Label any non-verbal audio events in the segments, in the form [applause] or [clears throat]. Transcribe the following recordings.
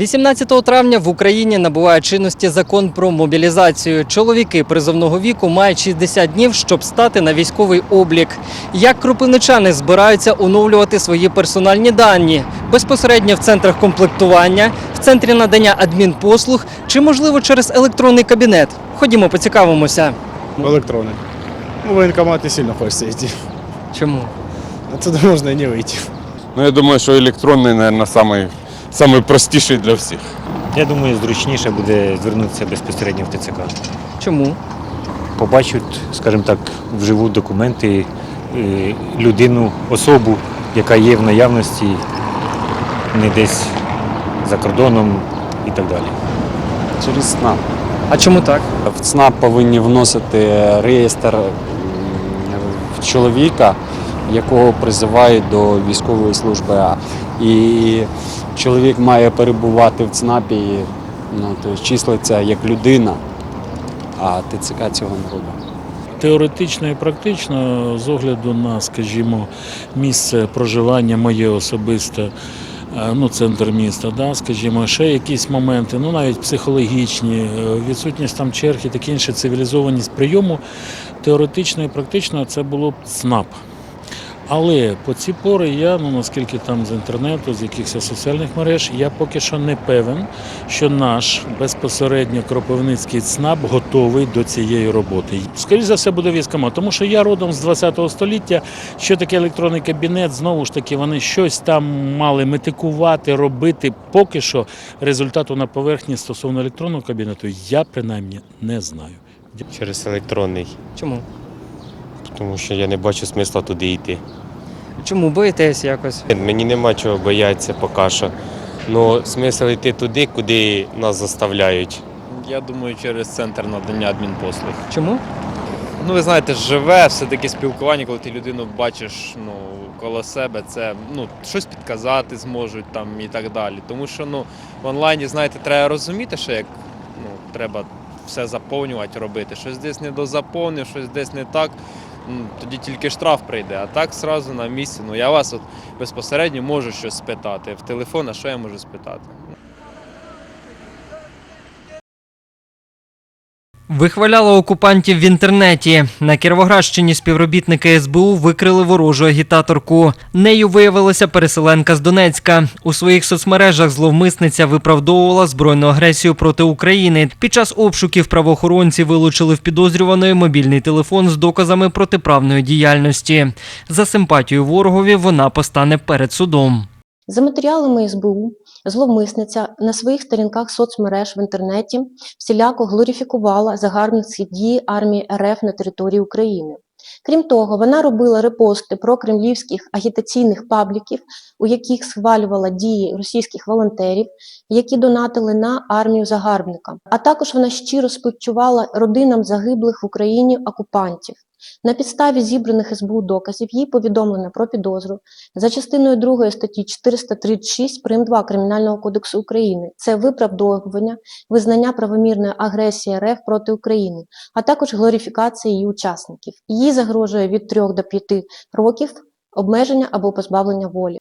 18 травня в Україні набуває чинності закон про мобілізацію. Чоловіки призовного віку мають 60 днів, щоб стати на військовий облік. Як кропивничани збираються оновлювати свої персональні дані безпосередньо в центрах комплектування, в центрі надання адмінпослуг чи, можливо, через електронний кабінет? Ходімо, поцікавимося. Электронный. Ну, в военкомате сильно хочется идти. Чому? Отсюда можно и не выйти. Ну, я думаю, що електронний, мабуть, самий, самий простіший для всіх. Я думаю, зручніше буде звернутися безпосередньо в ТЦК. Чому? Побачать, скажімо так, вживу документи, е, людину, особу, яка є в наявності, не десь за кордоном і так далі. Через ЦНАП. А чому так? В ЦНАП повинні вносити реєстр чоловіка, якого призивають до військової служби. А. І чоловік має перебувати в ЦНАПі, ну, тобто числиться як людина, а ТЦК цього не робить. Теоретично і практично, з огляду на, скажімо, місце проживання моє особисте, е, ну, центр міста, да, скажімо, ще якісь моменти, ну навіть психологічні, е, відсутність там черг і таке інше, цивілізованість прийому, теоретично і практично це було б ЦНАП. Але по ці пори я, ну наскільки там з інтернету, з якихось соціальних мереж, я поки що не певен, що наш безпосередньо кропивницький ЦНАП готовий до цієї роботи. Скоріше за все буде військома, тому що я родом з 20 століття. Що таке електронний кабінет? Знову ж таки, вони щось там мали метикувати, робити. Поки що результату на поверхні стосовно електронного кабінету я принаймні не знаю. Через електронний, Чому? Тому що я не бачу смисла туди йти. Чому боїтесь якось? Мені нема чого боятися поки що. Ну, смисл йти туди, куди нас заставляють. Я думаю, через центр надання адмінпослуг. Чому? Ну, ви знаєте, живе все-таки спілкування, коли ти людину бачиш ну, коло себе, це ну, щось підказати зможуть там і так далі. Тому що ну, в онлайні, знаєте, треба розуміти, що як ну, треба все заповнювати, робити. Щось десь не дозаповнив, щось десь не так. Тоді тільки штраф прийде, а так зразу на місці. Ну я вас от безпосередньо можу щось спитати. В телефон, а що я можу спитати? Вихваляла окупантів в інтернеті. На Кіровоградщині співробітники СБУ викрили ворожу агітаторку. Нею виявилася переселенка з Донецька. У своїх соцмережах зловмисниця виправдовувала збройну агресію проти України. Під час обшуків правоохоронці вилучили в підозрюваної мобільний телефон з доказами протиправної діяльності. За симпатію ворогові вона постане перед судом. За матеріалами СБУ, зловмисниця на своїх сторінках соцмереж в інтернеті всіляко глорифікувала загарбницькі дії армії РФ на території України. Крім того, вона робила репости про кремлівських агітаційних пабліків, у яких схвалювала дії російських волонтерів, які донатили на армію загарбника. А також вона щиро співчувала родинам загиблих в Україні окупантів. На підставі зібраних СБУ доказів їй повідомлено про підозру за частиною 2 статті 436 прим. 2 Кримінального кодексу України це виправдовування, визнання правомірної агресії РФ проти України, а також глорифікація її учасників. Їй загрожує від 3 до 5 років обмеження або позбавлення волі.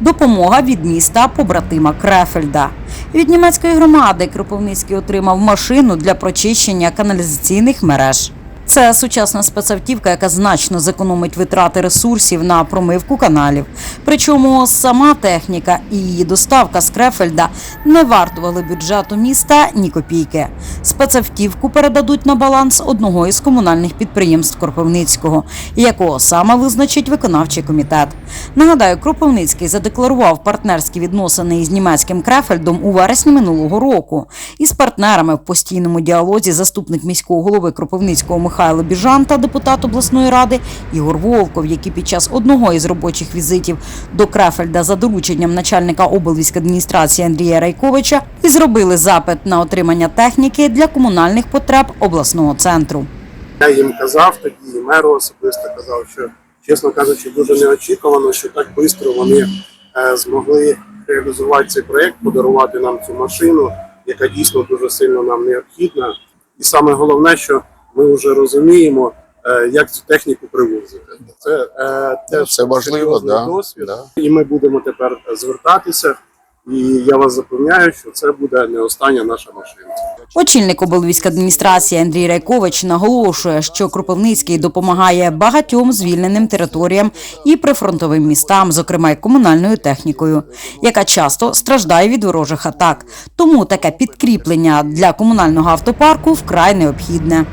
Допомога від міста побратима Крефельда. Від німецької громади Кропивницький отримав машину для прочищення каналізаційних мереж. Це сучасна спецавтівка, яка значно зекономить витрати ресурсів на промивку каналів. Причому сама техніка і її доставка з Крефельда не вартували бюджету міста ні копійки. Спецавтівку передадуть на баланс одного із комунальних підприємств Кропивницького, якого саме визначить виконавчий комітет. Нагадаю, Кропивницький задекларував партнерські відносини із німецьким Крефельдом у вересні минулого року. Із партнерами в постійному діалозі заступник міського голови Кропивницького Михайло Біжан та депутат обласної ради Ігор Волков, які під час одного із робочих візитів до Крефельда за дорученням начальника облвійськадміністрації Андрія Райковича і зробили запит на отримання техніки для комунальних потреб обласного центру. Я їм казав тоді, і меру особисто казав, що, чесно кажучи, дуже неочікувано, що так швидко вони е, змогли реалізувати цей проєкт, подарувати нам цю машину, яка дійсно дуже сильно нам необхідна. І саме головне, що ми вже розуміємо, е, як цю техніку привозити. Це е, теж Це важливо, да, досвід. да. І ми будемо тепер звертатися. І я вас запевняю, що це буде не остання наша машина. Очільник облвійськадміністрації Андрій Райкович наголошує, що Кропивницький допомагає багатьом звільненим територіям і прифронтовим містам, зокрема й комунальною технікою, яка часто страждає від ворожих атак. Тому таке підкріплення для комунального автопарку вкрай необхідне.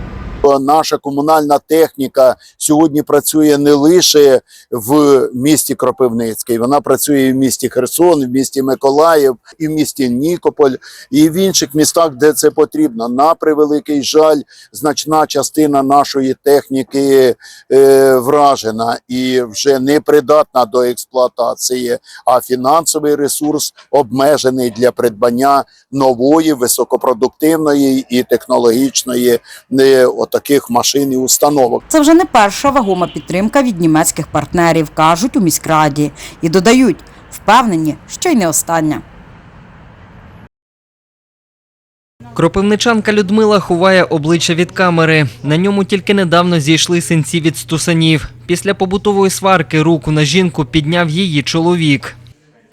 Наша комунальна техніка сьогодні працює не лише в місті Кропивницький, вона працює і в місті Херсон, і в місті Миколаїв, і в місті Нікополь, і в інших містах, де це потрібно. На превеликий жаль, значна частина нашої техніки е, вражена і вже не придатна до експлуатації, а фінансовий ресурс обмежений для придбання нової, високопродуктивної і технологічної е, отаких машин і установок. Це вже не перша вагома підтримка від німецьких партнерів, кажуть у міськраді, і додають, впевнені, що й не остання. Кропивничанка Людмила ховає обличчя від камери. На ньому тільки недавно зійшли синці від стусанів. Після побутової сварки руку на жінку підняв її чоловік.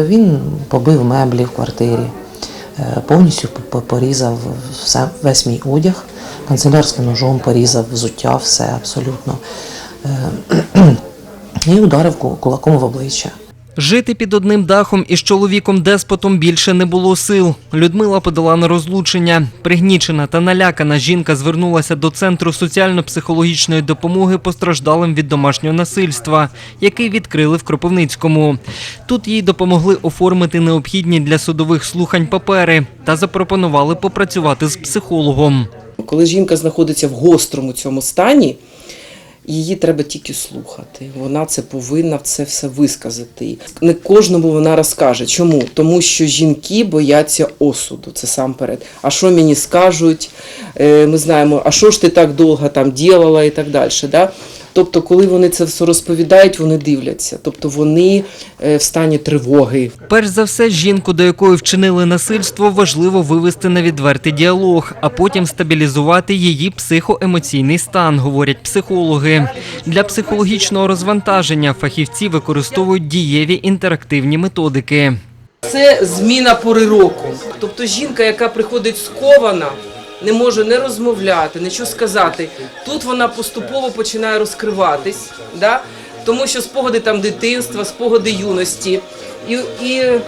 Він побив меблі в квартирі, е, повністю по- порізав все, весь мій одяг, канцелярським ножом порізав взуття, все абсолютно. Е, [clears throat] І ударив кулаком в обличчя. Жити під одним дахом із чоловіком-деспотом більше не було сил. Людмила подала на розлучення. Пригнічена та налякана жінка звернулася до центру соціально-психологічної допомоги постраждалим від домашнього насильства, який відкрили в Кропивницькому. Тут їй допомогли оформити необхідні для судових слухань папери та запропонували попрацювати з психологом. Коли жінка знаходиться в гострому цьому стані, її треба тільки слухати. Вона це повинна це все висказати. Не кожному вона розкаже. Чому? Тому що жінки бояться осуду, це сам перед. А що мені скажуть? Е, Ми знаємо, а що ж ти так довго там ділала і так далі. Да? Тобто, коли вони це все розповідають, вони дивляться. Тобто вони е, в стані тривоги, Перш за все, жінку, до якої вчинили насильство, важливо вивести на відвертий діалог, а потім стабілізувати її психоемоційний стан, говорять психологи. Для психологічного розвантаження фахівці використовують дієві інтерактивні методики. Це зміна пори року. Тобто жінка, яка приходить скована, не може не розмовляти, нічого сказати. Тут вона поступово починає розкриватись, да? тому що спогади там дитинства, спогади юності. І, і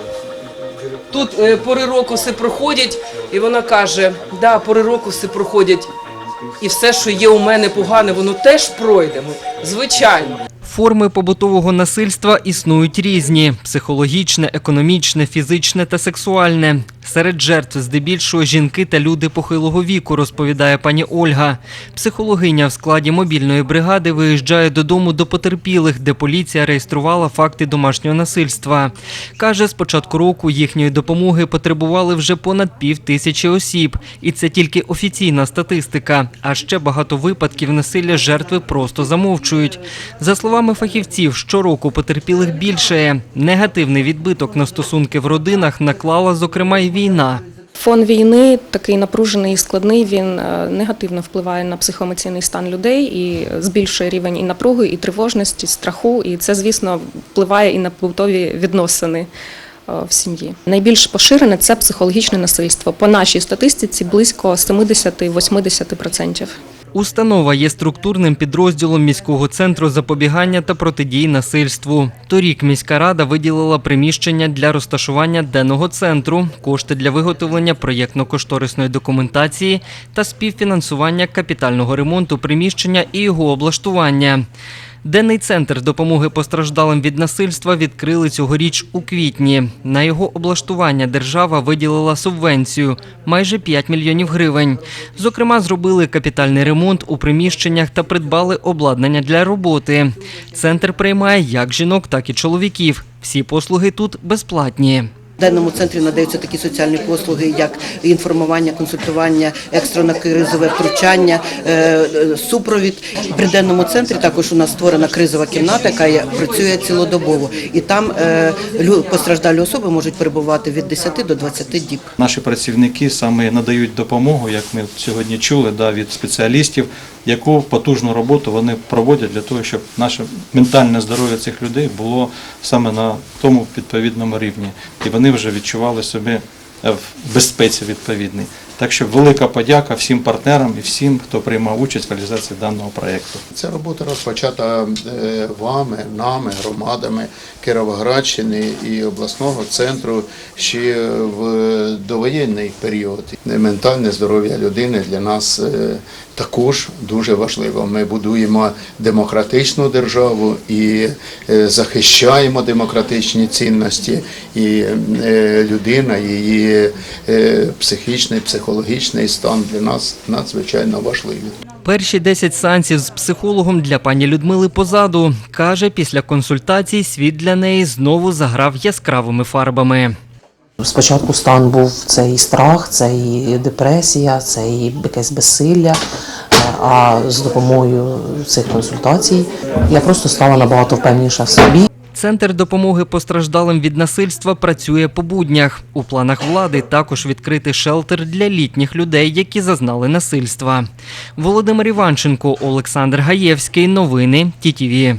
тут е, пори року все проходять, і вона каже: да, пори року все проходять, і все, що є у мене погане, воно теж пройде. Звичайно. Форми побутового насильства існують різні: психологічне, економічне, фізичне та сексуальне. Серед жертв здебільшого жінки та люди похилого віку, розповідає пані Ольга. Психологиня в складі мобільної бригади виїжджає додому до потерпілих, де поліція реєструвала факти домашнього насильства. Каже, з початку року їхньої допомоги потребували вже понад пів тисячі осіб, і це тільки офіційна статистика. А ще багато випадків насилля жертви просто замовчують. За словами фахівців, щороку потерпілих більше. Негативний відбиток на стосунки в родинах наклала, зокрема, й війна. Фон війни такий напружений і складний. Він е, негативно впливає на психоемоційний стан людей і збільшує рівень і напруги, і тривожності, страху. І це, звісно, впливає і на побутові відносини в сім'ї. Найбільш поширене це психологічне насильство. По нашій статистиці близько 70-80%. Установа є структурним підрозділом міського центру запобігання та протидії насильству. Торік міська рада виділила приміщення для розташування денного центру, кошти для виготовлення проєктно-кошторисної документації та співфінансування капітального ремонту приміщення і його облаштування. Денний центр допомоги постраждалим від насильства відкрили цьогоріч у квітні. На його облаштування держава виділила субвенцію майже 5 мільйонів гривень. Зокрема, зробили капітальний ремонт у приміщеннях та придбали обладнання для роботи. Центр приймає як жінок, так і чоловіків. Всі послуги тут безплатні. Денному центрі надаються такі соціальні послуги, як інформування, консультування, екстрено-кризове втручання, е, е, супровід. При денному центрі також у нас створена кризова кімната, яка працює цілодобово. І там е, постраждалі особи можуть перебувати від 10 до 20 діб. Наші працівники саме надають допомогу, як ми сьогодні чули, від спеціалістів, яку потужну роботу вони проводять для того, щоб наше ментальне здоров'я цих людей було саме на тому відповідному рівні, і вони вже відчували себе е, в безпеці відповідній. Так що велика подяка всім партнерам і всім, хто приймав участь в реалізації даного проєкту. Ця робота розпочата е, вами, нами, громадами Кіровоградщини і обласного центру ще в довоєнний період. Ментальне здоров'я людини для нас е, також дуже важливо. Ми будуємо демократичну державу і е, захищаємо демократичні цінності. І е, людина, її е, психічний, психологічний стан для нас надзвичайно важливий. Перші 10 сеансів з психологом для пані Людмили позаду. Каже, після консультацій світ для неї знову заграв яскравими фарбами. Спочатку стан був це і страх, це і депресія, це і якесь безсилля. А з допомогою цих консультацій я просто стала набагато впевніша в собі. Центр допомоги постраждалим від насильства працює по буднях. У планах влади також відкрити шелтер для літніх людей, які зазнали насильства. Володимир Іванченко, Олександр Гаєвський. Новини ТІТІВІ.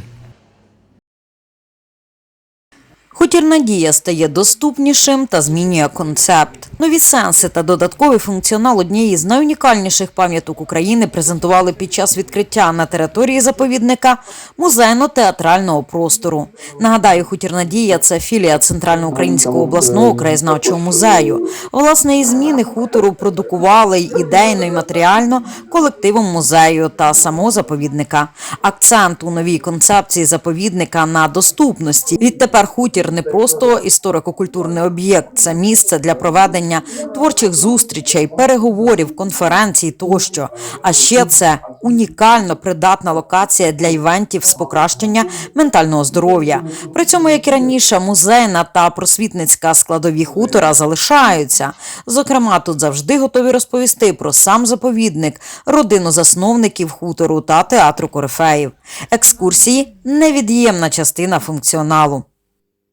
Хутір Надія стає доступнішим та змінює концепт. Нові сенси та додатковий функціонал однієї з найунікальніших пам'яток України презентували під час відкриття на території заповідника музейно-театрального простору. Нагадаю, хутір Надія це філія Центральноукраїнського обласного краєзнавчого музею. Власне, і зміни хутору продукували й ідейно і матеріально колективом музею та самого заповідника. Акцент у новій концепції заповідника на доступності. Відтепер хутір не просто історико-культурний об'єкт, це місце для проведення творчих зустрічей, переговорів, конференцій тощо. А ще це унікально придатна локація для івентів з покращення ментального здоров'я. При цьому, як і раніше, музейна та просвітницька складові хутора залишаються. Зокрема, тут завжди готові розповісти про сам заповідник, родину засновників хутору та театру корифеїв. Екскурсії невід'ємна частина функціоналу.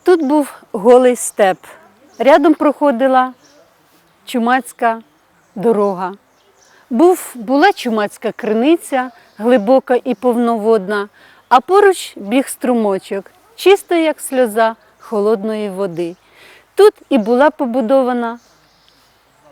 Тут був голий степ. Рядом проходила чумацька дорога. Був, Була чумацька криниця, глибока і повноводна, а поруч біг струмочок, чисто як сльоза холодної води. Тут і була побудована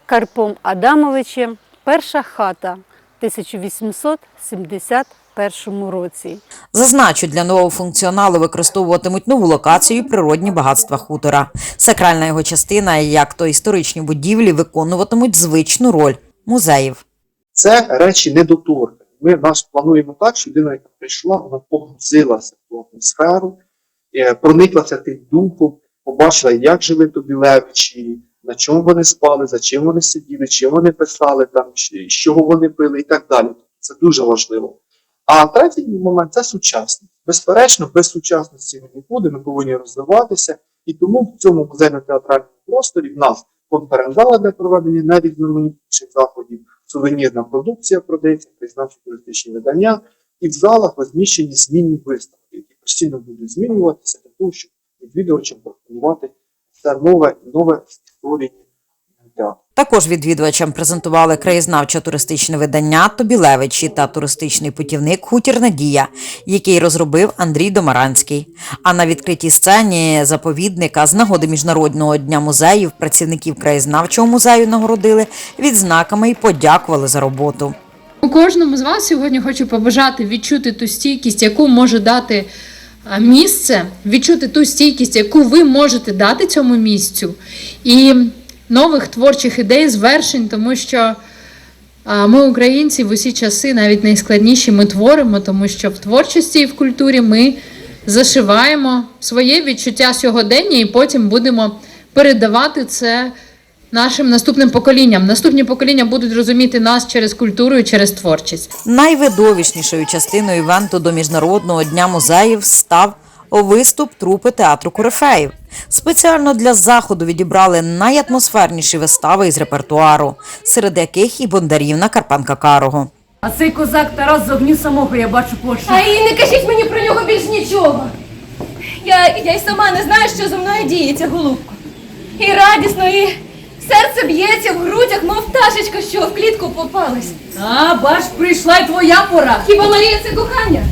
Карпом Адамовичем перша хата 1870 2021 році. Зазначу, для нового функціоналу використовуватимуть нову локацію і природні багатства хутора. Сакральна його частина, як то історичні будівлі, виконуватимуть звичну роль музеїв. Це речі не недоторкані. Ми нас плануємо так, що людина, яка прийшла, вона погрузилася в атмосферу, е, прониклася тим духом, побачила, як жили тобі Тобілевичі, на чому вони спали, за чим вони сиділи, чим вони писали, там, що вони пили і так далі. Це дуже важливо. А третій момент це сучасність. Безперечно, без сучасності ми нікуди, ми повинні розвиватися. І тому в цьому музейно-театральному просторі в нас конференц-зала для проведення найрізноманітніших заходів, сувенірна продукція продається, признавчі туристичні видання, і в залах розміщені змінні виставки, які постійно будуть змінюватися для того, щоб відвідувачам пропонувати це нове, нове історії театру. Також відвідувачам презентували краєзнавчо-туристичне видання Тобілевичі та туристичний путівник Хутір Надія, який розробив Андрій Домаранський. А на відкритій сцені заповідника з нагоди Міжнародного дня музеїв працівників краєзнавчого музею нагородили відзнаками і подякували за роботу. У кожному з вас сьогодні хочу побажати відчути ту стійкість, яку може дати місце, відчути ту стійкість, яку ви можете дати цьому місцю, і нових творчих ідей, звершень, тому що ми, українці, в усі часи, навіть найскладніші, ми творимо, тому що в творчості і в культурі ми зашиваємо своє відчуття сьогодення і потім будемо передавати це нашим наступним поколінням. Наступні покоління будуть розуміти нас через культуру і через творчість. Найвидовищнішою частиною івенту до Міжнародного дня музеїв став виступ трупи театру Корифеїв. Спеціально для заходу відібрали найатмосферніші вистави із репертуару, серед яких і Бондарівна Карпанка Карого. А цей козак Тарас з огню самого я бачу по А і не кажіть мені про нього більш нічого. Я, я й сама не знаю, що зо мною діється, голубко. І радісно, і серце б'ється в грудях, мов пташечка, що в клітку попалась. А, бач, прийшла й твоя пора. Хіба Марія це кохання?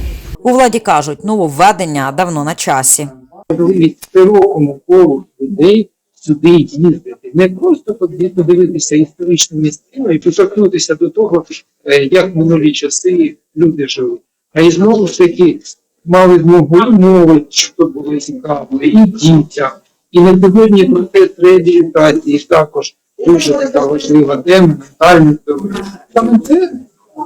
У владі кажуть, нововведення давно на часі. можливість широкому колу людей сюди їздити, не просто подивитися історичну місцину і поторкнутися до того, е, як минулі часи люди жили, а й знову ж таки мали змогу і молодь, що було цікаво, і дітям. І на сьогодні процес реабілітації також дуже така важлива тема, ментальне здоров'я. Саме це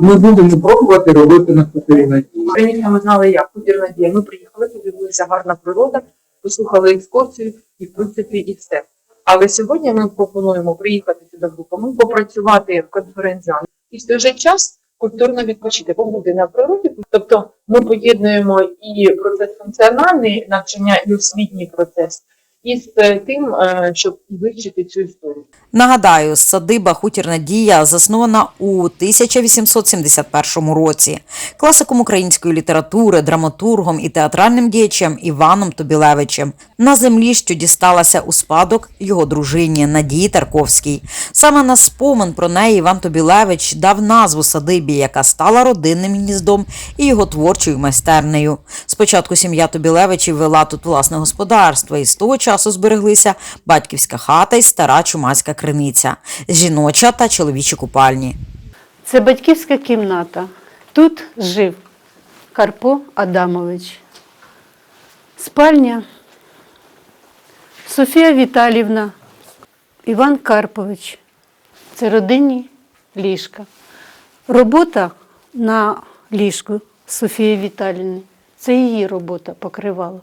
ми будемо пробувати робити на хуторі надії. Ми знали, як хутір Надія. Ми приїхали, подивилися гарна природа, послухали екскурсію і, в принципі, і все. Але сьогодні ми пропонуємо приїхати сюди групами, попрацювати в конференціях і в той же час культурно відпочити, побути на природі. Тобто ми поєднуємо і процес функціональний навчання, і освітній процес із е, тим, е, щоб вивчити цю історію. Нагадаю, садиба Хутір Надія заснована у 1871 році. Класиком української літератури, драматургом і театральним діячем Іваном Тобілевичем на землі, що дісталася у спадок його дружині Надії Тарковській. Саме на спомин про неї Іван Тобілевич дав назву садибі, яка стала родинним гніздом і його творчою майстернею. Спочатку сім'я Тобілевичів вела тут власне господарство, і з того часу збереглися батьківська хата і стара чумацька криниця, жіноча та чоловічі купальні. Це батьківська кімната. Тут жив Карпо Адамович. Спальня Софія Віталівна, Іван Карпович. Це родинні ліжка. Робота на ліжку Софії Віталівни. Це її робота покривала.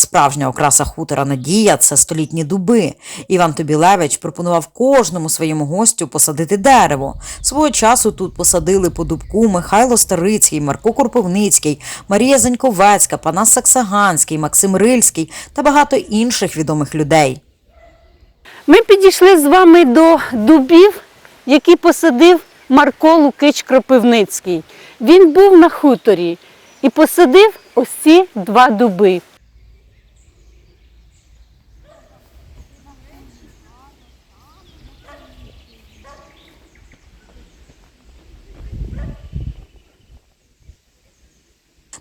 Справжня окраса хутора Надія це столітні дуби. Іван Тобілевич пропонував кожному своєму гостю посадити дерево. Свого часу тут посадили по дубку Михайло Старицький, Марко Курповницький, Марія Заньковецька, Панас Саксаганський, Максим Рильський та багато інших відомих людей. Ми підійшли з вами до дубів, які посадив Марко Лукич Кропивницький. Він був на хуторі і посадив ось ці два дуби.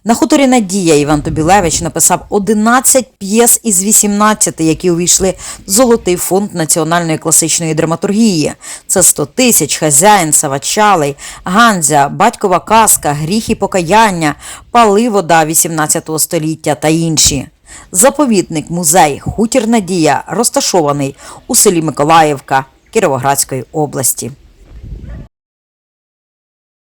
На хуторі Надія Іван Тобілевич написав 11 п'єс із 18, які увійшли в Золотий фонд національної класичної драматургії. Це «100 тисяч, хазяїн, Савачалий, Ганзя, Батькова казка, Гріх і покаяння, Пали вода 18 століття та інші. Заповідник музей Хутір Надія розташований у селі Миколаївка Кіровоградської області.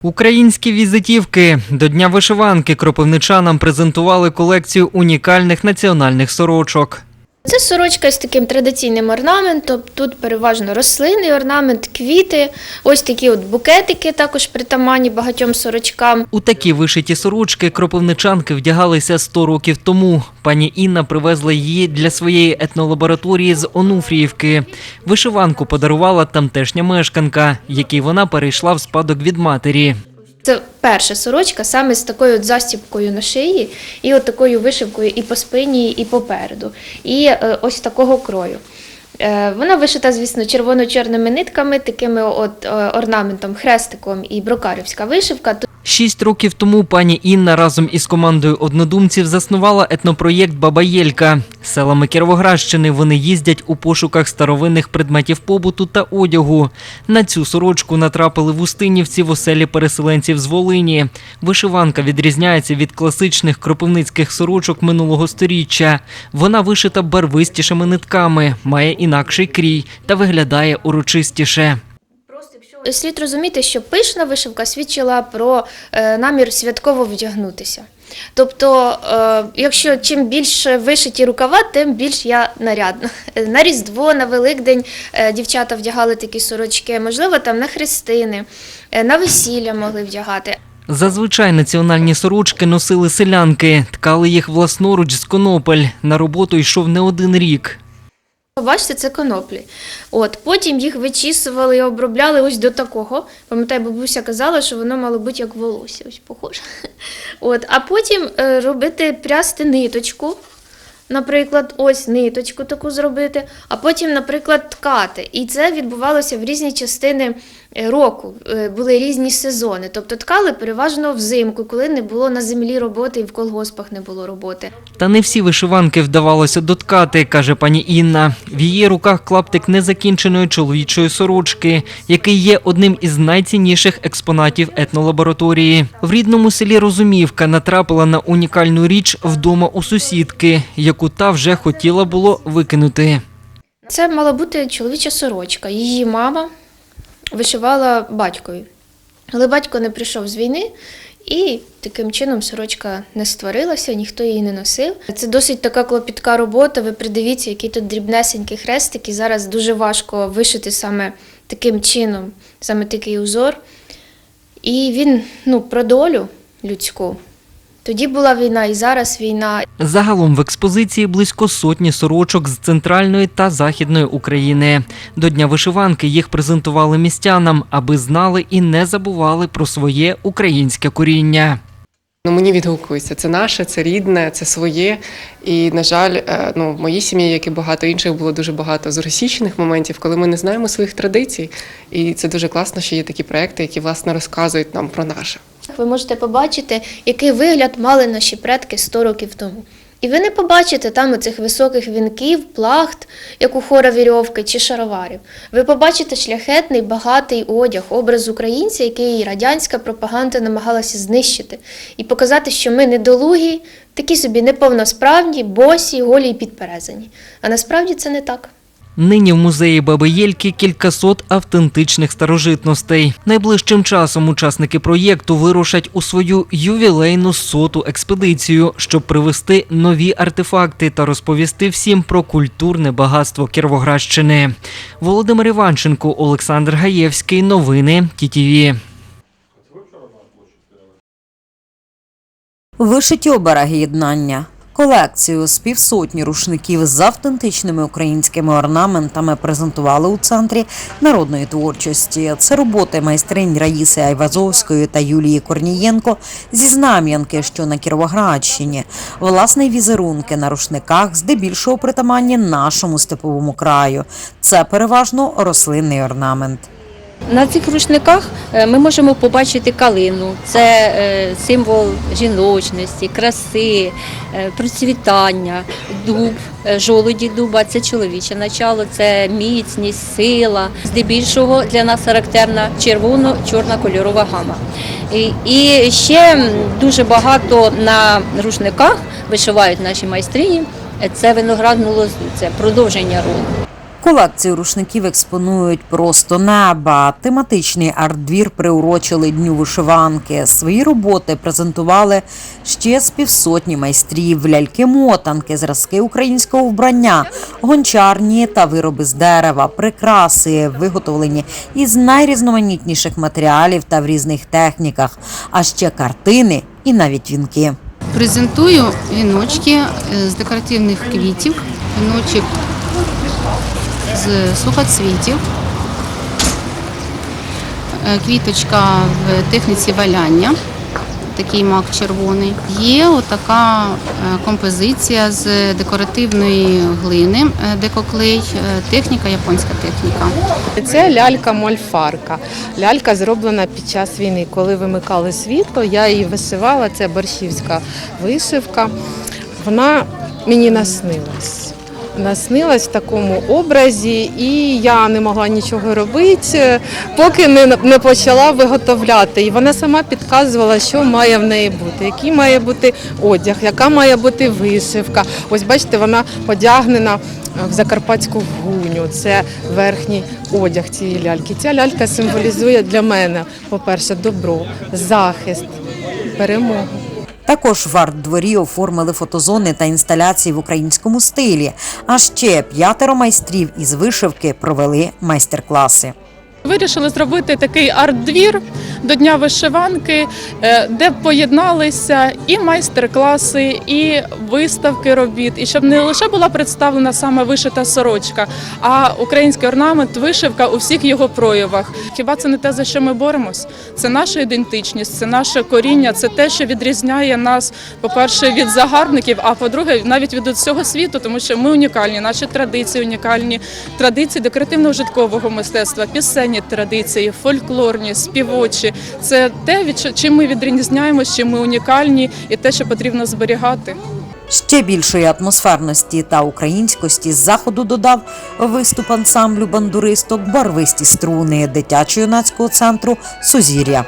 Українські візитівки до Дня вишиванки кропивничанам презентували колекцію унікальних національних сорочок. Це сорочка з таким традиційним орнаментом. Тут переважно рослинний орнамент, квіти, ось такі от букетики також притаманні багатьом сорочкам. У такі вишиті сорочки кропивничанки вдягалися 100 років тому. Пані Інна привезла її для своєї етнолабораторії з Онуфріївки. Вишиванку подарувала тамтешня мешканка, якій вона перейшла в спадок від матері. Це перша сорочка саме з такою от застібкою на шиї і от такою вишивкою і по спині, і попереду. І е, ось такого крою. Е, Вона вишита, звісно, червоно-чорними нитками, такими от е, орнаментом, хрестиком і брокарівська вишивка. Шість років тому пані Інна разом із командою однодумців заснувала етнопроєкт Баба Єлька. Селами Кіровоградщини вони їздять у пошуках старовинних предметів побуту та одягу. На цю сорочку натрапили в Устинівці в оселі переселенців з Волині. Вишиванка відрізняється від класичних кропивницьких сорочок минулого сторіччя. Вона вишита барвистішими нитками, має інакший крій та виглядає урочистіше. Слід розуміти, що пишна вишивка свідчила про е, намір святково вдягнутися. Тобто, е, якщо чим більше вишиті рукава, тим більш я нарядна. Е, На Різдво, на Великдень дівчата вдягали такі сорочки, можливо, там на хрестини, на весілля могли вдягати. Зазвичай національні сорочки носили селянки, ткали їх власноруч з конопель. На роботу йшов не один рік. Бачите, це коноплі. От потім їх вичісували і обробляли ось до такого. Пам'ятаю, бабуся казала, що воно мало бути як волосся, ось похоже. [laughs] От, а потім е, робити прясти ниточку. Наприклад, ось ниточку таку зробити, а потім, наприклад, ткати. І це відбувалося в різні частини року. Е, Були різні сезони. Тобто ткали переважно взимку, коли не було на землі роботи і в колгоспах не було роботи. Та не всі вишиванки вдавалося доткати, каже пані Інна. В її руках клаптик незакінченої чоловічої сорочки, який є одним із найцінніших експонатів етнолабораторії. В рідному селі Розумівка натрапила на унікальну річ вдома у сусідки, яку та вже хотіла було викинути. Це мала бути чоловіча сорочка. Її мама вишивала батькові. Але батько не прийшов з війни, і таким чином сорочка не створилася, ніхто її не носив. Це досить така клопітка робота. Ви придивіться, який тут дрібнесенький хрестик, і зараз дуже важко вишити саме таким чином, саме такий узор. І він ну, про долю людську. Тоді була війна, і зараз війна. Загалом в експозиції близько сотні сорочок з центральної та західної України. До Дня вишиванки їх презентували містянам, аби знали і не забували про своє українське коріння. Ну, мені відгукується. Це наше, це рідне, це своє. І, на жаль, е, ну, в моїй сім'ї, як і багато інших, було дуже багато зросійщених моментів, коли ми не знаємо своїх традицій. І це дуже класно, що є такі проекти, які власне розказують нам про наше. Ви можете побачити, який вигляд мали наші предки 100 років тому. І ви не побачите там оцих високих вінків, плахт, як у хора вірьовки чи шароварів. Ви побачите шляхетний, багатий одяг, образ українця, який радянська пропаганда намагалася знищити, і показати, що ми недолугі, такі собі неповносправні, босі, голі й підперезані. А насправді це не так. Нині в музеї Баби Єльки кількасот автентичних старожитностей. Найближчим часом учасники проєкту вирушать у свою ювілейну соту експедицію, щоб привезти нові артефакти та розповісти всім про культурне багатство Кіровоградщини. Володимир Іванченко, Олександр Гаєвський. Новини ТІТІВІ. Вишиті обереги єднання. Колекцію з півсотні рушників з автентичними українськими орнаментами презентували у центрі народної творчості. Це роботи майстринь Раїси Айвазовської та Юлії Корнієнко зі Знам'янки, що на Кіровоградщині. Власне візерунки на рушниках здебільшого притаманні нашому степовому краю. Це переважно рослинний орнамент. На цих рушниках е, ми можемо побачити калину. Це е, символ жіночності, краси, е, процвітання, дуб, жолуді дуба це чоловіче начало, це міцність, сила. Здебільшого для нас характерна червоно-чорна кольорова гама. І, ще дуже багато на рушниках вишивають наші майстрині. Це виноградну лозу, це продовження роду. Колекцію рушників експонують просто неба. Тематичний арт-двір приурочили дню вишиванки. Свої роботи презентували ще з півсотні майстрів, ляльки-мотанки, зразки українського вбрання, гончарні та вироби з дерева, прикраси, виготовлені із найрізноманітніших матеріалів та в різних техніках, а ще картини і навіть вінки. Презентую віночки з декоративних квітів, віночок з сухоцвітів, Е, квіточка в техніці валяння, такий мак червоний. Є отака е, композиція з декоративної глини, е, декоклей, техніка, японська техніка. Це лялька мольфарка. Лялька зроблена під час війни. Коли вимикали світло, я її вишивала. Це борщівська вишивка. Вона мені наснилась. Наснилась в такому образі, і я не могла нічого робити, поки не, не почала виготовляти. І вона сама підказувала, що має в неї бути, який має бути одяг, яка має бути вишивка. Ось бачите, вона одягнена в закарпатську гуню. Це верхній одяг цієї ляльки. Ця лялька символізує для мене, по-перше, добро, захист, перемогу. Також в арт-дворі оформили фотозони та інсталяції в українському стилі. А ще п'ятеро майстрів із вишивки провели майстер-класи. Вирішили зробити такий арт-двір до Дня вишиванки, е, де поєдналися і майстер-класи, і виставки робіт, і щоб не лише була представлена саме вишита сорочка, а український орнамент, вишивка у всіх його проявах. Хіба це не те, за що ми боремось? Це наша ідентичність, це наше коріння, це те, що відрізняє нас, по-перше, від загарбників, а по-друге, навіть від всього світу, тому що ми унікальні, наші традиції унікальні, традиції декоративно-ужиткового мистецтва, пісенні традиції, фольклорні, співочі. Це те, від чим ми відрізняємося, чим ми унікальні, і те, що потрібно зберігати. Ще більшої атмосферності та українськості з заходу додав виступ ансамблю бандуристок барвисті струни дитячо-юнацького центру Сузір'я.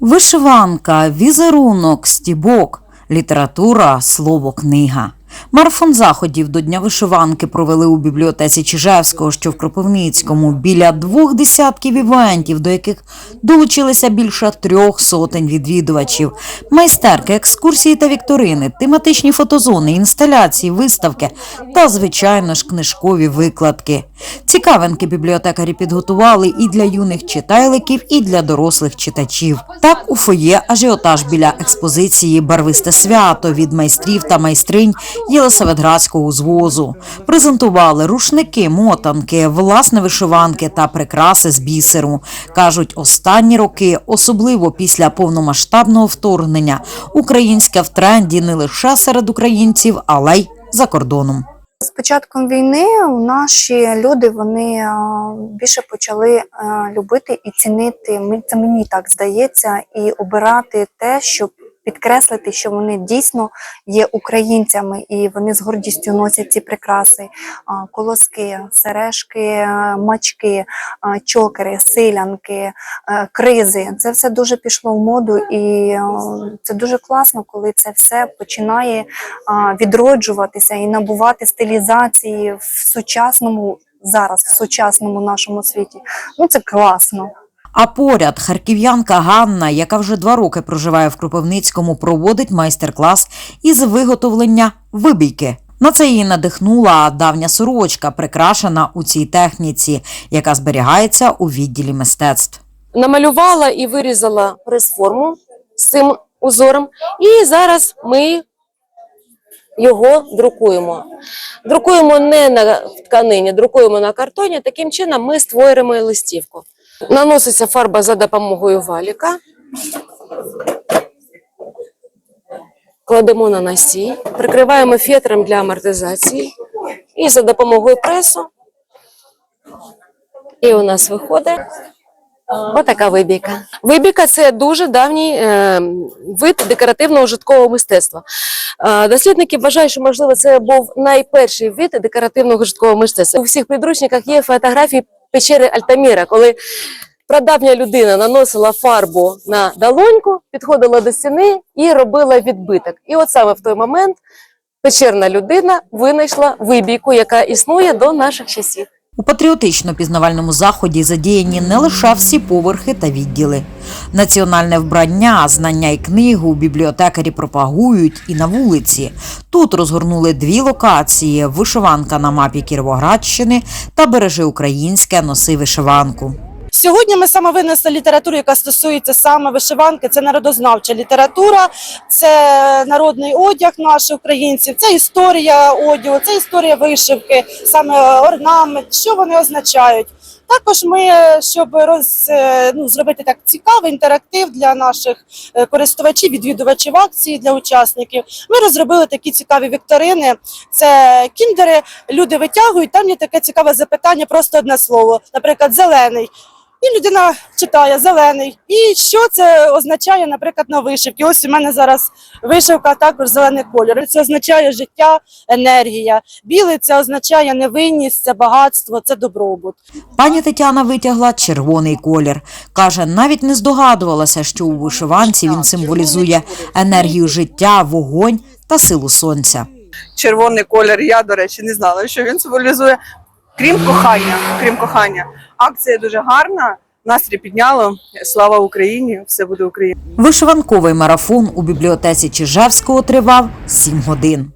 Вишиванка, візерунок, стібок, література, слово, книга. Марафон заходів до Дня вишиванки провели у бібліотеці Чижевського, що в Кропивницькому, біля двох десятків івентів, до яких долучилися більше трьох сотень відвідувачів. Майстерки, екскурсії та вікторини, тематичні фотозони, інсталяції, виставки та, звичайно ж, книжкові викладки. Цікавинки бібліотекарі підготували і для юних читайликів, і для дорослих читачів. Так у фоє ажіотаж біля експозиції Барвисте свято від майстрів та майстринь Єлисаветградського узвозу. Презентували рушники, мотанки, власне вишиванки та прикраси з бісеру. Кажуть, останні роки, особливо після повномасштабного вторгнення, українське в тренді не лише серед українців, але й за кордоном. З початком війни наші люди вони е, більше почали е, любити і цінити. Це мені так здається, і обирати те, щоб підкреслити, що вони дійсно є українцями, і вони з гордістю носять ці прикраси: колоски, сережки, е, мачки, чокери, силянки, е, кризи. Це все дуже пішло в моду, і е, це дуже класно, коли це все починає відроджуватися і набувати стилізації в сучасному зараз, в сучасному нашому світі. Ну це класно. А поряд харків'янка Ганна, яка вже два роки проживає в Кропивницькому, проводить майстер-клас із виготовлення вибійки. На це її надихнула давня сорочка, прикрашена у цій техніці, яка зберігається у відділі мистецтв. намалювала і вирізала прес-форму з цим узором. І зараз ми його друкуємо. Друкуємо не на тканині, друкуємо на картоні. Таким чином ми створюємо листівку. Наноситься фарба за допомогою валіка. Кладемо на носій, прикриваємо фетром для амортизації і за допомогою пресу. І у нас виходить Отака вибійка. Вибійка це дуже давній е, вид декоративного житкового мистецтва. Е, дослідники вважають, що можливо це був найперший вид декоративного житкового мистецтва. У всіх підручниках є фотографії печери Альтаміра, коли прадавня людина наносила фарбу на долоньку, підходила до стіни і робила відбиток. І от саме в той момент печерна людина винайшла вибійку, яка існує до наших часів. У патріотично-пізнавальному заході задіяні не лише всі поверхи та відділи. Національне вбрання, знання і книгу бібліотекарі пропагують і на вулиці. Тут розгорнули дві локації: вишиванка на мапі Кіровоградщини та бережи українське носи вишиванку. Сьогодні ми саме винесли літературу, яка стосується саме вишиванки. Це народознавча література, це народний одяг наших українців, це історія одягу, це історія вишивки, саме орнамент, що вони означають. Також ми, щоб роз, е, ну, зробити так цікавий інтерактив для наших е, користувачів, відвідувачів акції для учасників, ми розробили такі цікаві вікторини. Це кіндери, люди витягують. Там є таке цікаве запитання, просто одне слово, наприклад, зелений. І людина читає зелений. І що це означає, наприклад, на вишивці? Ось у мене зараз вишивка також зелений кольор. Це означає життя, енергія. Білий це означає невинність, це багатство, це добробут. Пані Тетяна витягла червоний колір. Каже, навіть не здогадувалася, що у вишиванці він символізує енергію життя, вогонь та силу сонця. червоний колір. Я, до речі, не знала, що він символізує. Крім кохання, крім кохання. Акція дуже гарна. Настрій підняло. Слава Україні! Все буде Україна. Вишиванковий марафон у бібліотеці Чижевського тривав 7 годин.